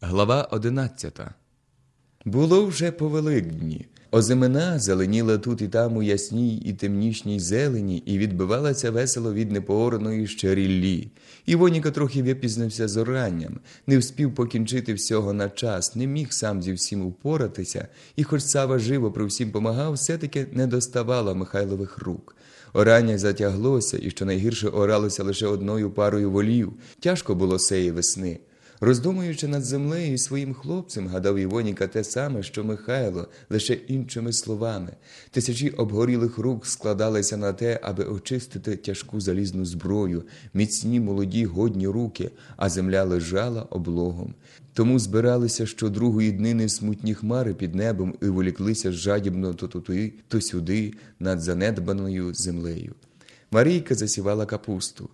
Глава одинадцята Було вже по Великдні. Озимина зеленіла тут і там у ясній і темнішній зелені і відбивалася весело від непоораної ще ріллі. Івоніка трохи випізнився з оранням, не вспів покінчити всього на час, не міг сам зі всім упоратися, і хоч Сава живо при всім помагав, все-таки не доставала Михайлових рук. Орання затяглося, і що найгірше оралося лише одною парою волів. Тяжко було сеї весни. Роздумуючи над землею і своїм хлопцем, гадав Івоніка те саме, що Михайло, лише іншими словами. Тисячі обгорілих рук складалися на те, аби очистити тяжку залізну зброю, міцні молоді годні руки, а земля лежала облогом. Тому збиралися щодругої днини смутні хмари під небом і воліклися жадібно то туди, то сюди, над занедбаною землею. Марійка засівала капусту.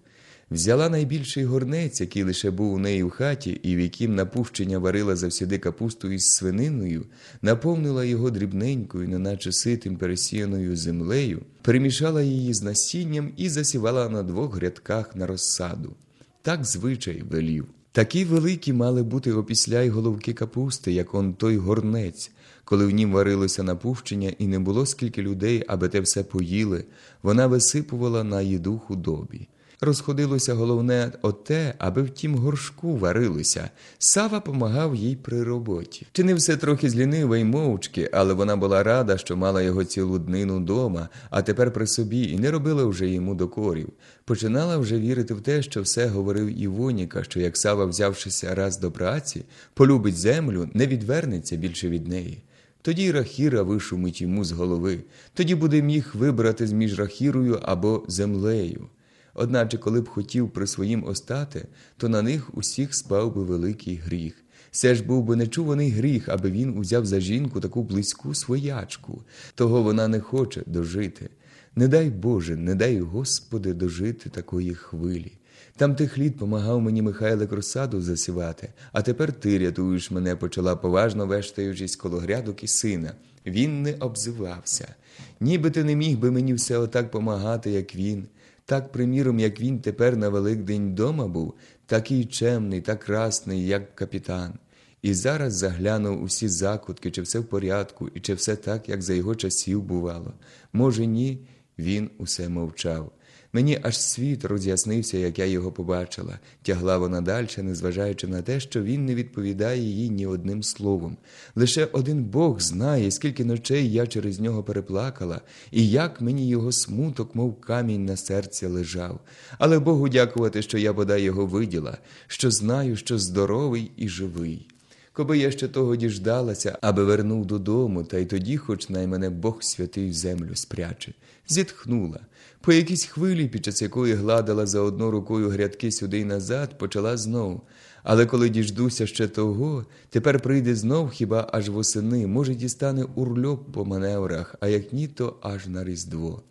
Взяла найбільший горнець, який лише був у неї в хаті, і в яким напущення варила завсіди капусту із свининою, наповнила його дрібненькою, неначе ситим пересіяною землею, перемішала її з насінням і засівала на двох грядках на розсаду. Так звичай велів. Такі великі мали бути опісля й головки капусти, як он той горнець. Коли в нім варилося напущення і не було скільки людей, аби те все поїли, вона висипувала на їду худобі. Розходилося головне оте, аби в тім горшку варилося. Сава помагав їй при роботі. Чи не все трохи злінива й мовчки, але вона була рада, що мала його цілу днину дома, а тепер при собі, і не робила вже йому докорів. Починала вже вірити в те, що все говорив Івоніка, що як Сава, взявшися раз до праці, полюбить землю, не відвернеться більше від неї. Тоді Рахіра вишумить йому з голови, тоді буде міг вибрати між Рахірою або землею. Одначе, коли б хотів при своїм остати, то на них усіх спав би великий гріх. Це ж був би нечуваний гріх, аби він узяв за жінку таку близьку своячку. Того вона не хоче дожити. Не дай Боже, не дай Господи дожити такої хвилі. Там тих літ помагав мені Михайлик розсаду засівати, а тепер ти рятуєш мене, почала поважно вештаючись коло грядок і сина. Він не обзивався. Ніби ти не міг би мені все отак помагати, як він. Так, приміром, як він тепер на Великдень дома був, такий чемний, та красний, як капітан. І зараз заглянув усі закутки, чи все в порядку, і чи все так, як за його часів бувало. Може, ні, він усе мовчав. Мені аж світ роз'яснився, як я його побачила. Тягла вона дальше, незважаючи на те, що він не відповідає їй ні одним словом. Лише один Бог знає, скільки ночей я через нього переплакала, і як мені його смуток, мов камінь на серці лежав. Але Богу дякувати, що я бодай його виділа, що знаю, що здоровий і живий. Коби я ще того діждалася, аби вернув додому, та й тоді, хоч най мене Бог святий землю спряче, зітхнула. По якійсь хвилі, під час якої гладила за одну рукою грядки сюди й назад, почала знов. Але коли діждуся ще того, тепер прийде знов хіба аж восени, може, дістане урльоп по маневрах, а як ні, то аж на Різдво.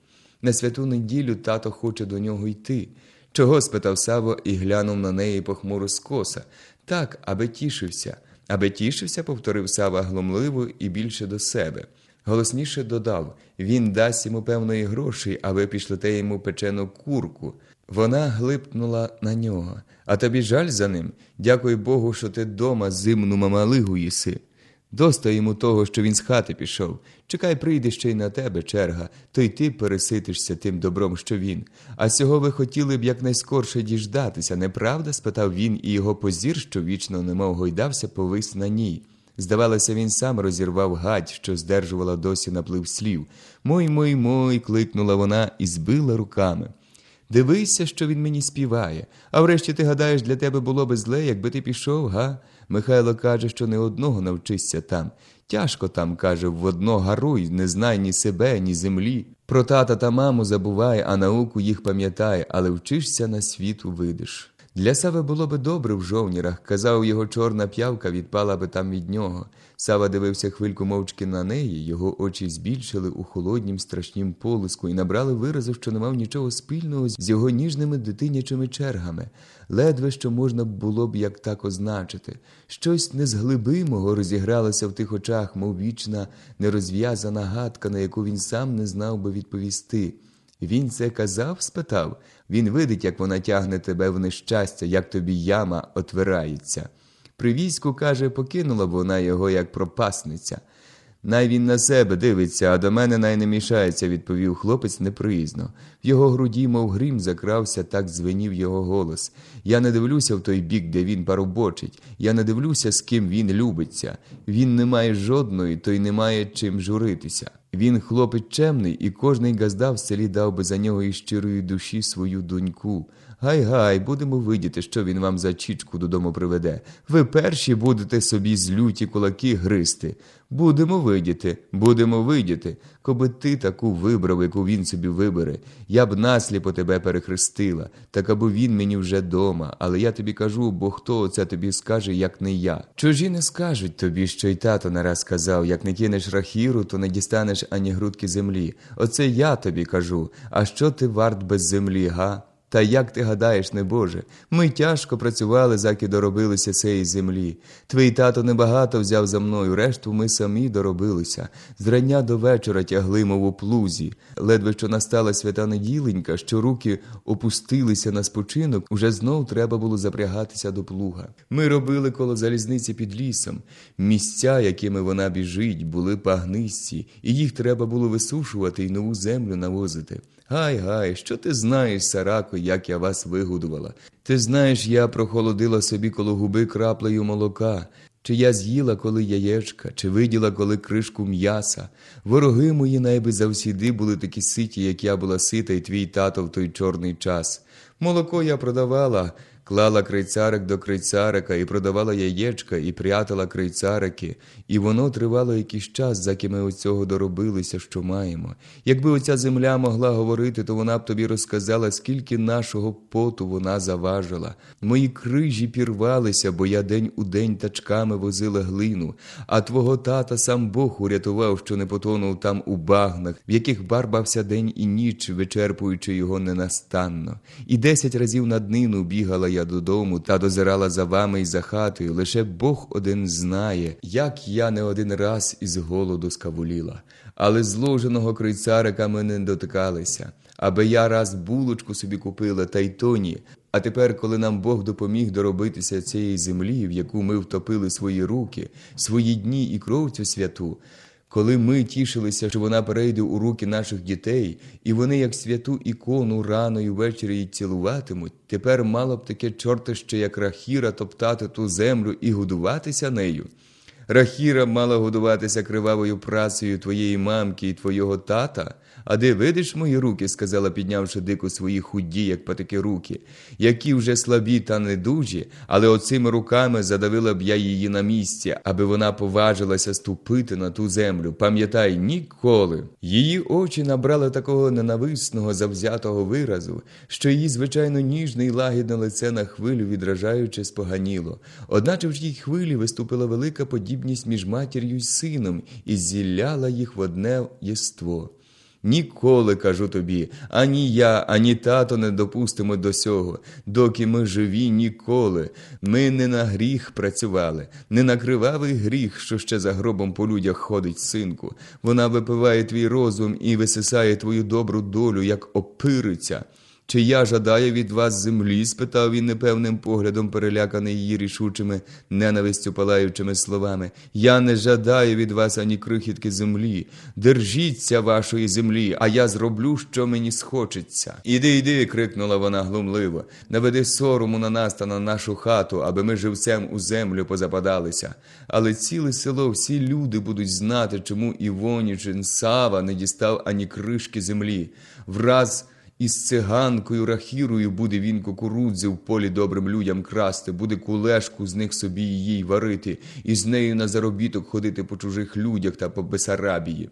На святу неділю тато хоче до нього йти. Чого? спитав Саво і глянув на неї похмуро скоса. Так, аби тішився. Аби тішився, повторив Сава глумливо і більше до себе. Голосніше додав він дасть йому певної грошей, а ви пішлете йому печену курку. Вона глипнула на нього. А тобі жаль за ним? Дякуй Богу, що ти дома зимну мамалигу їси. Доста йому того, що він з хати пішов. Чекай, прийде ще й на тебе черга, то й ти переситишся тим добром, що він. А цього ви хотіли б якнайскорше діждатися, неправда? спитав він, і його позір, що вічно немов гойдався, повис на ній. Здавалося, він сам розірвав гать, що здержувала досі наплив слів. Мой, мой, мой, кликнула вона і збила руками. Дивися, що він мені співає. А врешті ти гадаєш, для тебе було би зле, якби ти пішов, га? Михайло каже, що не одного навчишся там. Тяжко там, каже, в одно гаруй, не знай ні себе, ні землі. Про тата та маму забувай, а науку їх пам'ятай, але вчишся на світу видиш. Для Сави було би добре в жовнірах, казав, його чорна п'явка відпала би там від нього. Сава дивився хвильку мовчки на неї, його очі збільшили у холоднім страшнім полиску і набрали виразу, що не мав нічого спільного з його ніжними дитинячими чергами. Ледве що можна було б як так означити. Щось незглибимого розігралося в тих очах, мов вічна нерозв'язана гадка, на яку він сам не знав би відповісти. Він це казав? спитав. Він видить, як вона тягне тебе в нещастя, як тобі яма отвирається. При війську, каже, покинула б вона його як пропасниця. Най він на себе дивиться, а до мене най не мішається, відповів хлопець неприязно. В його груді, мов грім, закрався, так звенів його голос. Я не дивлюся в той бік, де він парубочить. Я не дивлюся, з ким він любиться. Він не має жодної, то й не має чим журитися. Він хлопець чемний, і кожний газда в селі дав би за нього із щирої душі свою доньку. Гай-гай, будемо видіти, що він вам за чічку додому приведе. Ви перші будете собі злюті кулаки гристи. Будемо видіти, будемо видіти. Коби ти таку вибрав, яку він собі вибере, я б насліпо тебе перехрестила, так аби він мені вже дома. Але я тобі кажу, бо хто оце тобі скаже, як не я. Чужі не скажуть тобі, що й тато нараз сказав, як не кинеш рахіру, то не дістанеш ані грудки землі. Оце я тобі кажу. А що ти варт без землі, га? Та як ти гадаєш, небоже, ми тяжко працювали, заки доробилися цієї землі. Твій тато небагато взяв за мною, решту ми самі доробилися. З до вечора тягли, мов у плузі. Ледве що настала свята неділенька, що руки опустилися на спочинок, уже знов треба було запрягатися до плуга. Ми робили коло залізниці під лісом. Місця, якими вона біжить, були пагнисті, і їх треба було висушувати і нову землю навозити. Гай, гай, що ти знаєш, Сарако, як я вас вигодувала? Ти знаєш, я прохолодила собі коло губи краплею молока. Чи я з'їла коли яєчка, чи виділа коли кришку м'яса. Вороги мої найби завсіди були такі ситі, як я була сита, і твій тато в той чорний час. Молоко я продавала, клала крейцарик до крейцарика, і продавала яєчка, і прятала крейцарики, і воно тривало якийсь час, заки ми от цього доробилися, що маємо. Якби оця земля могла говорити, то вона б тобі розказала, скільки нашого поту вона заважила. Мої крижі пірвалися, бо я день у день тачками возила глину, а твого тата сам Бог урятував, що не потонув там у багнах, в яких барбався день і ніч, вичерпуючи його ненастанно. І десять разів на днину бігала я додому та дозирала за вами і за хатою. Лише Бог один знає, як я не один раз із голоду скавуліла. Але зложеного крицарика ми не дотикалися. Аби я раз булочку собі купила, та й то ні. А тепер, коли нам Бог допоміг доробитися цієї землі, в яку ми втопили свої руки, свої дні і кров цю святу, коли ми тішилися, що вона перейде у руки наших дітей, і вони, як святу ікону, рано і ввечері її цілуватимуть, тепер мало б таке чортище, як рахіра, топтати ту землю і годуватися нею. Рахіра мала годуватися кривавою працею твоєї мамки і твого тата. А де видиш мої руки, сказала, піднявши дико свої худі, як патики руки, які вже слабі та недужі, але оцими руками задавила б я її на місці, аби вона поважилася ступити на ту землю. Пам'ятай, ніколи. Її очі набрали такого ненависного, завзятого виразу, що її, звичайно, ніжне і лагідне лице на хвилю відражаючи споганіло. Одначе в тій хвилі виступила велика подібність між матір'ю й сином і зіляла їх в одне єство. Ніколи, кажу тобі, ані я, ані тато не допустимо до сього. Доки ми живі, ніколи. Ми не на гріх працювали, не на кривавий гріх, що ще за гробом по людях ходить, синку. Вона випиває твій розум і висисає твою добру долю, як опириця. Чи я жадаю від вас землі? спитав він непевним поглядом, переляканий її рішучими, ненавистю палаючими словами. Я не жадаю від вас ані крихітки землі. Держіться вашої землі, а я зроблю, що мені схочеться. Іди, іди, крикнула вона глумливо. Наведи сорому на нас та на нашу хату, аби ми живцем у землю позападалися. Але ціле село, всі люди будуть знати, чому Івонічин Сава не дістав ані кришки землі. Враз із циганкою рахірою буде він кукурудзи в полі добрим людям красти, буде кулешку з них собі їй варити, і з нею на заробіток ходити по чужих людях та по Бесарабії.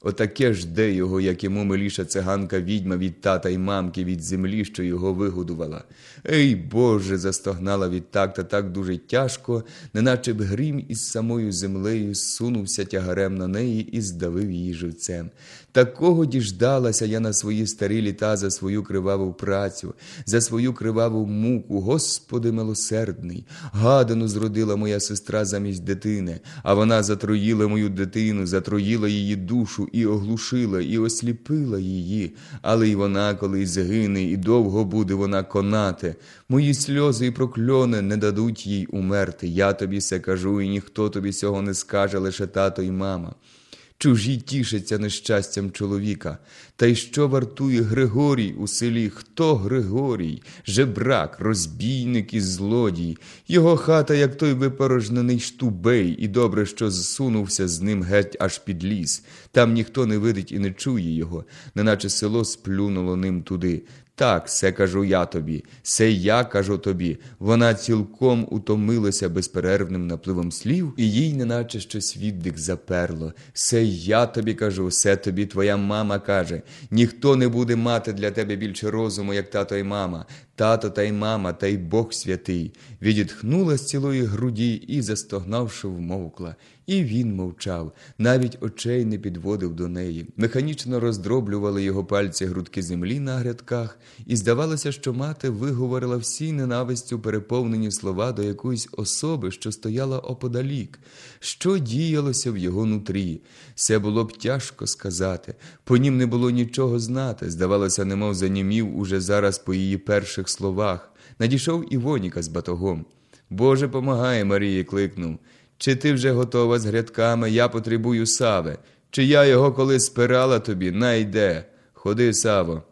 Отаке жде його, як йому миліша циганка відьма від тата й мамки від землі, що його вигодувала. Ей Боже, застогнала відтак та так дуже тяжко, неначе б грім із самою землею сунувся тягарем на неї і здавив її живцем. Такого діждалася я на свої старі літа за свою криваву працю, за свою криваву муку, Господи милосердний. Гадану зродила моя сестра замість дитини, а вона затроїла мою дитину, затроїла її душу і оглушила, і осліпила її, але й вона колись згине, і довго буде вона конати. Мої сльози і прокльони не дадуть їй умерти. Я тобі все кажу, і ніхто тобі цього не скаже, лише тато і мама. Чужі тішаться нещастям чоловіка. Та й що вартує Григорій у селі? Хто Григорій? Жебрак, розбійник і злодій. Його хата, як той випорожнений штубей, і добре, що зсунувся з ним геть аж під ліс. Там ніхто не видить і не чує його, неначе село сплюнуло ним туди. Так, все кажу я тобі, все я кажу тобі. Вона цілком утомилася безперервним напливом слів, і їй неначе щось віддих заперло. Все я тобі кажу, все тобі твоя мама каже. Ніхто не буде мати для тебе більше розуму, як тато й мама. Тато та й мама, та й Бог святий. Відітхнула з цілої груді і, застогнавши, вмовкла. І він мовчав, навіть очей не підводив до неї. Механічно роздроблювали його пальці грудки землі на грядках, і здавалося, що мати виговорила всі ненавистю переповнені слова до якоїсь особи, що стояла оподалік. Що діялося в його нутрі? Це було б тяжко сказати. По нім не було нічого знати. Здавалося, немов занімів уже зараз по її перших словах. Надійшов Івоніка з батогом. Боже, помагай, Марії, кликнув. Чи ти вже готова з грядками? Я потребую Сави. Чи я його коли спирала тобі, найде. Ходи, Саво.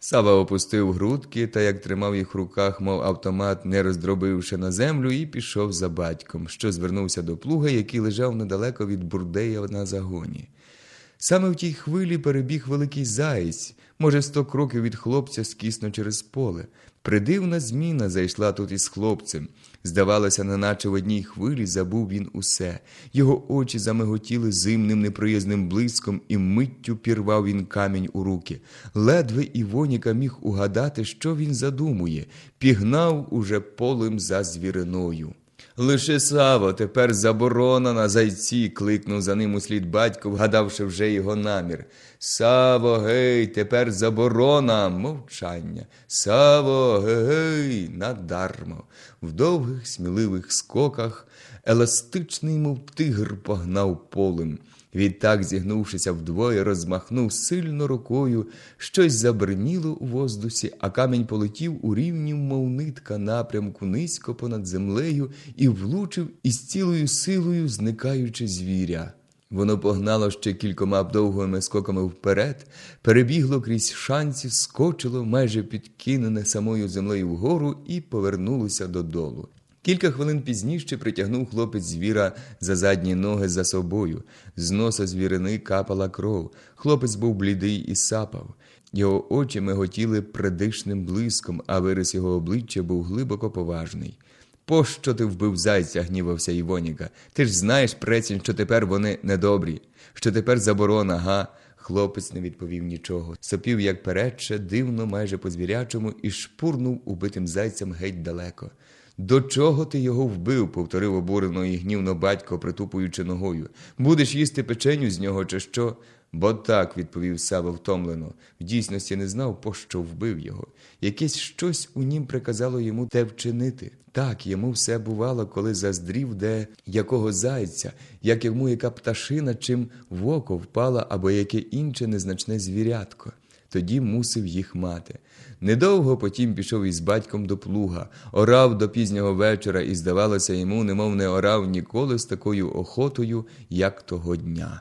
Сава опустив грудки та як тримав їх в руках, мов автомат, не роздробивши на землю, і пішов за батьком, що звернувся до плуга, який лежав недалеко від бурдея на загоні. Саме в тій хвилі перебіг великий заєць, може, сто кроків від хлопця скісно через поле. Придивна зміна зайшла тут із хлопцем. Здавалося, неначе в одній хвилі забув він усе. Його очі замиготіли зимним неприязним блиском, і миттю пірвав він камінь у руки. Ледве Івоніка міг угадати, що він задумує, пігнав уже полем за звіриною. Лише Саво, тепер заборона на зайці, кликнув за ним услід батько, вгадавши вже його намір. Саво, гей, тепер заборона, мовчання. Саво, гей, надармо. В довгих сміливих скоках еластичний, мов тигр, погнав полем. Відтак, зігнувшися вдвоє, розмахнув сильно рукою, щось забриніло у воздусі, а камінь полетів у рівні, мов нитка напрямку низько понад землею і влучив із цілою силою, зникаючи звіря. Воно погнало ще кількома довгими скоками вперед, перебігло крізь шанці, скочило, майже підкинене самою землею вгору і повернулося додолу. Кілька хвилин пізніше притягнув хлопець звіра за задні ноги за собою. З носа звірини капала кров. Хлопець був блідий і сапав. Його очі миготіли предишним блиском, а вирис його обличчя був глибоко поважний. Пощо ти вбив зайця? гнівався Івоніка. Ти ж знаєш, прецінь, що тепер вони недобрі, що тепер заборона, га? Хлопець не відповів нічого. Сопів, як передче, дивно, майже по звірячому, і шпурнув убитим зайцем геть далеко. До чого ти його вбив? повторив обурено і гнівно батько, притупуючи ногою. Будеш їсти печеню з нього, чи що? Бо так, відповів Сава втомлено. В дійсності не знав, пощо вбив його. Якесь щось у нім приказало йому те вчинити. Так, йому все бувало, коли заздрів де якого зайця, як йому яка пташина, чим в око впала або яке інше незначне звірятко. Тоді мусив їх мати. Недовго потім пішов із батьком до плуга, орав до пізнього вечора, і здавалося йому, немов не орав ніколи з такою охотою, як того дня.